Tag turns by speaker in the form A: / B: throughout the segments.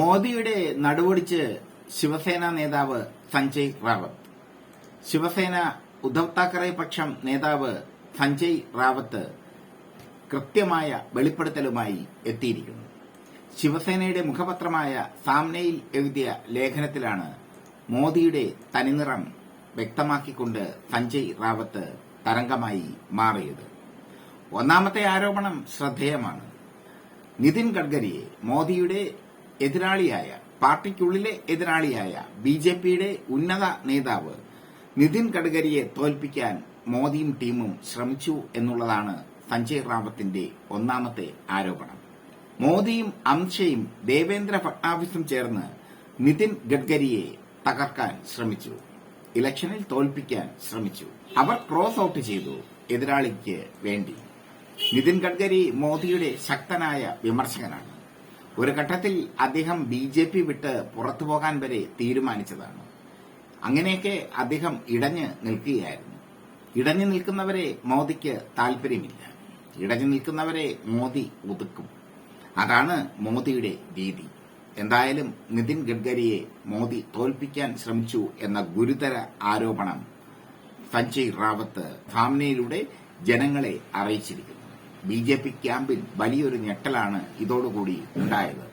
A: മോദിയുടെ നടുവൊടിച്ച് ശിവസേന നേതാവ് സഞ്ജയ് റാവത്ത്. ശിവസേന ഉദ്ധവ് താക്കറെ പക്ഷം നേതാവ് സഞ്ജയ് റാവത്ത് കൃത്യമായ വെളിപ്പെടുത്തലുമായി എത്തിയിരിക്കുന്നു. ശിവസേനയുടെ മുഖപത്രമായ സാമ്നയിൽ എഴുതിയ ലേഖനത്തിലാണ് മോദിയുടെ തനിനിറം വ്യക്തമാക്കിക്കൊണ്ട് സഞ്ജയ് റാവത്ത് തരംഗമായി മാറിയത്. ഒന്നാമത്തെ ആരോപണം ശ്രദ്ധേയമാണ്. നിതിൻ ഗഡ്കരിയെ മോദിയുടെ എതിരാളിയായ പാർട്ടിക്കുള്ളിലെ എതിരാളിയായ ബി ജെ പിയുടെ ഉന്നത നേതാവ് നിതിൻ ഗഡ്കരിയെ തോൽപ്പിക്കാൻ മോദിയും ടീമും ശ്രമിച്ചു എന്നുള്ളതാണ് സഞ്ജയ് റാവത്തിന്റെ ഒന്നാമത്തെ ആരോപണം. മോദിയും അമിത്ഷയും ദേവേന്ദ്ര ഫട്നാവിസും ചേർന്ന് നിതിൻ ഗഡ്കരിയെ തകർക്കാൻ ശ്രമിച്ചു. ഇലക്ഷനിൽ തോൽപ്പിക്കാൻ ശ്രമിച്ചു. അവർ ക്രോസ് ഔട്ട് ചെയ്തു എതിരാളിക്ക് വേണ്ടി. നിതിൻ ഗഡ്കരി മോദിയുടെ ശക്തനായ വിമർശകനാണ്. ഒരു ഘട്ടത്തിൽ അദ്ദേഹം ബി ജെ പി വിട്ട് പുറത്തു പോകാൻ വരെ തീരുമാനിച്ചതാണ്. അങ്ങനെയൊക്കെ അദ്ദേഹം ഇടഞ്ഞ് നിൽക്കുകയായിരുന്നു. ഇടഞ്ഞു നിൽക്കുന്നവരെ മോദിക്ക് താല്പര്യമില്ല ഇടഞ്ഞു നിൽക്കുന്നവരെ മോദി ഒതുക്കും. അതാണ് മോദിയുടെ രീതി. എന്തായാലും നിതിൻ ഗഡ്കരിയെ മോദി തോൽപ്പിക്കാൻ ശ്രമിച്ചു എന്ന ഗുരുതര ആരോപണം സഞ്ജയ് റാവത്ത് ഭാവനയിലൂടെ ജനങ്ങളെ അറിയിച്ചിരിക്കുന്നു. ബി ജെ പി ക്യാമ്പിൽ വലിയൊരു ഞെട്ടലാണ് ഇതോടുകൂടി ഉണ്ടായത്.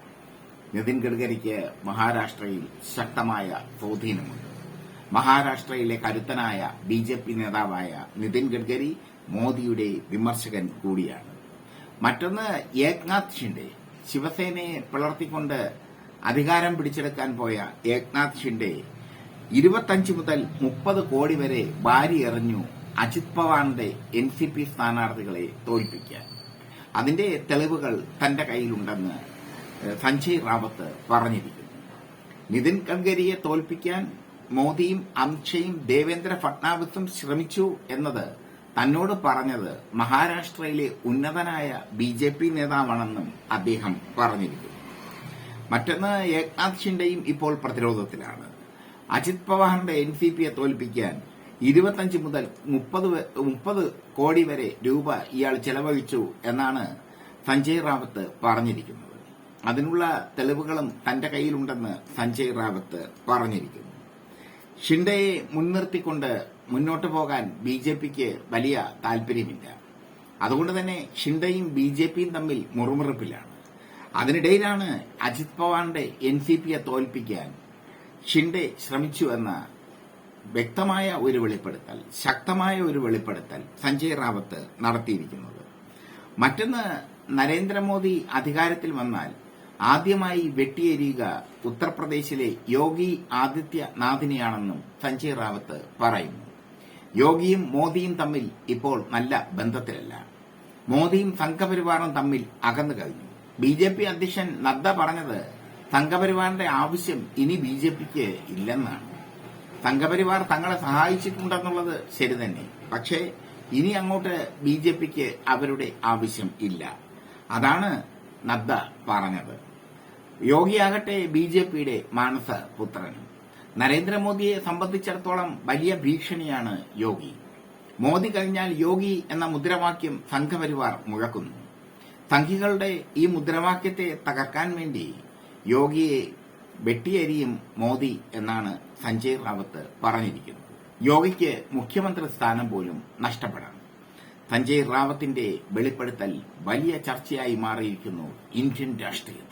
A: നിതിൻ ഗഡ്കരിക്ക് മഹാരാഷ്ട്രയിൽ ശക്തമായ സ്വാധീനമുണ്ട്. മഹാരാഷ്ട്രയിലെ കരുത്തനായ ബി ജെ പി നേതാവായ നിതിൻ ഗഡ്കരി മോദിയുടെ വിമർശകൻ കൂടിയാണ്. മറ്റൊന്ന് ഏക്നാഥ് ഷിൻഡെ. ശിവസേനയെ പിളർത്തിക്കൊണ്ട് അധികാരം പിടിച്ചെടുക്കാൻ പോയ ഏക്നാഥ് ഷിൻഡെ ഇരുപത്തഞ്ച് മുതൽ മുപ്പത് കോടി വരെ വാരി എറിഞ്ഞു അജിത് പവാറിന്റെ എൻ സി പി സ്ഥാനാർത്ഥികളെ തോൽപ്പിക്കാൻ. അതിന്റെ തെളിവുകൾ തന്റെ കയ്യിലുണ്ടെന്ന് സഞ്ജയ് റാവത്ത് പറഞ്ഞിരിക്കുന്നു. നിതിൻ ഗഡ്കരിയെ തോൽപ്പിക്കാൻ മോദിയും അമിത്ഷയും ദേവേന്ദ്ര ഫട്നാവിസും ശ്രമിച്ചു എന്നത് തന്നോട് പറഞ്ഞത് മഹാരാഷ്ട്രയിലെ ഉന്നതനായ ബി ജെ പി നേതാവാണെന്നും അദ്ദേഹം പറഞ്ഞിരിക്കുന്നു. മറ്റൊന്ന് ഏക്നാഥ് ഷിൻഡെയും ഇപ്പോൾ പ്രതിരോധത്തിലാണ്. അജിത് പവാറിന്റെ എൻ സി പിയെ തോൽപ്പിക്കാൻ ഇരുപത്തഞ്ച് മുതൽ മുപ്പത് മുപ്പത് കോടി വരെ രൂപ ഇയാൾ ചെലവഴിച്ചു എന്നാണ് സഞ്ജയ് റാവത്ത് പറഞ്ഞിരിക്കുന്നത്. അതിനുള്ള തെളിവുകളും തന്റെ കയ്യിലുണ്ടെന്ന് സഞ്ജയ് റാവത്ത് പറഞ്ഞിരിക്കുന്നു. ഷിൻഡയെ മുൻനിർത്തിക്കൊണ്ട് മുന്നോട്ട് പോകാൻ ബി ജെ പിക്ക് വലിയ താൽപര്യമില്ല അതുകൊണ്ട് തന്നെ ഷിൻഡയും ബി ജെ പിയും തമ്മിൽ മുറുമുറുപ്പിലാണ്. അതിനിടയിലാണ് അജിത് പവാറിന്റെ എൻ സി പിയെ തോൽപ്പിക്കാൻ ഷിൻഡെ ശ്രമിച്ചു എന്ന വ്യക്തമായ ഒരു വെളിപ്പെടുത്തൽ ശക്തമായ ഒരു വെളിപ്പെടുത്തൽ സഞ്ജയ് റാവത്ത് നടത്തിയിരിക്കുന്നത്. മറ്റൊന്ന് നരേന്ദ്രമോദി അധികാരത്തിൽ വന്നാൽ ആദ്യമായി വെട്ടിയെരിയുക ഉത്തർപ്രദേശിലെ യോഗി ആദിത്യനാഥിനെയാണെന്നും സഞ്ജയ് റാവത്ത് പറയുന്നു. യോഗിയും മോദിയും തമ്മിൽ ഇപ്പോൾ നല്ല ബന്ധത്തിലല്ല. മോദിയും സംഘപരിവാറും തമ്മിൽ അകന്നു കഴിഞ്ഞു. ബി ജെ പി അധ്യക്ഷൻ നദ്ദ പറഞ്ഞത് സംഘപരിവാറിന്റെ ആവശ്യം ഇനി ബി ജെ പിക്ക് ഇല്ലെന്നാണ്. സംഘപരിവാർ തങ്ങളെ സഹായിച്ചിട്ടുണ്ടെന്നുള്ളത് ശരി തന്നെ. പക്ഷേ ഇനി അങ്ങോട്ട് ബി ജെ പിക്ക് അവരുടെ ആവശ്യം ഇല്ല. അതാണ് നദ്ദ പറഞ്ഞത്. യോഗിയാകട്ടെ ബി ജെ പിയുടെ മാനസ പുത്രൻ നരേന്ദ്രമോദിയെ സംബന്ധിച്ചിടത്തോളം വലിയ ഭീഷണിയാണ് യോഗി. മോദി കഴിഞ്ഞാൽ യോഗി എന്ന മുദ്രാവാക്യം സംഘപരിവാർ മുഴക്കുന്നു. സംഘികളുടെ ഈ മുദ്രാവാക്യത്തെ തകർക്കാൻ വേണ്ടി യോഗിയെ വെട്ടിയരിയും മോദി എന്നാണ് സഞ്ജയ് റാവത്ത് പറഞ്ഞിരിക്കുന്നത്. യോഗിക്ക് മുഖ്യമന്ത്രി സ്ഥാനം പോലും നഷ്ടപ്പെടാം. സഞ്ജയ് റാവത്തിന്റെ വെളിപ്പെടുത്തൽ വലിയ ചർച്ചയായി മാറിയിരിക്കുന്നു ഇന്ത്യൻ രാഷ്ട്രീയത്തിൽ.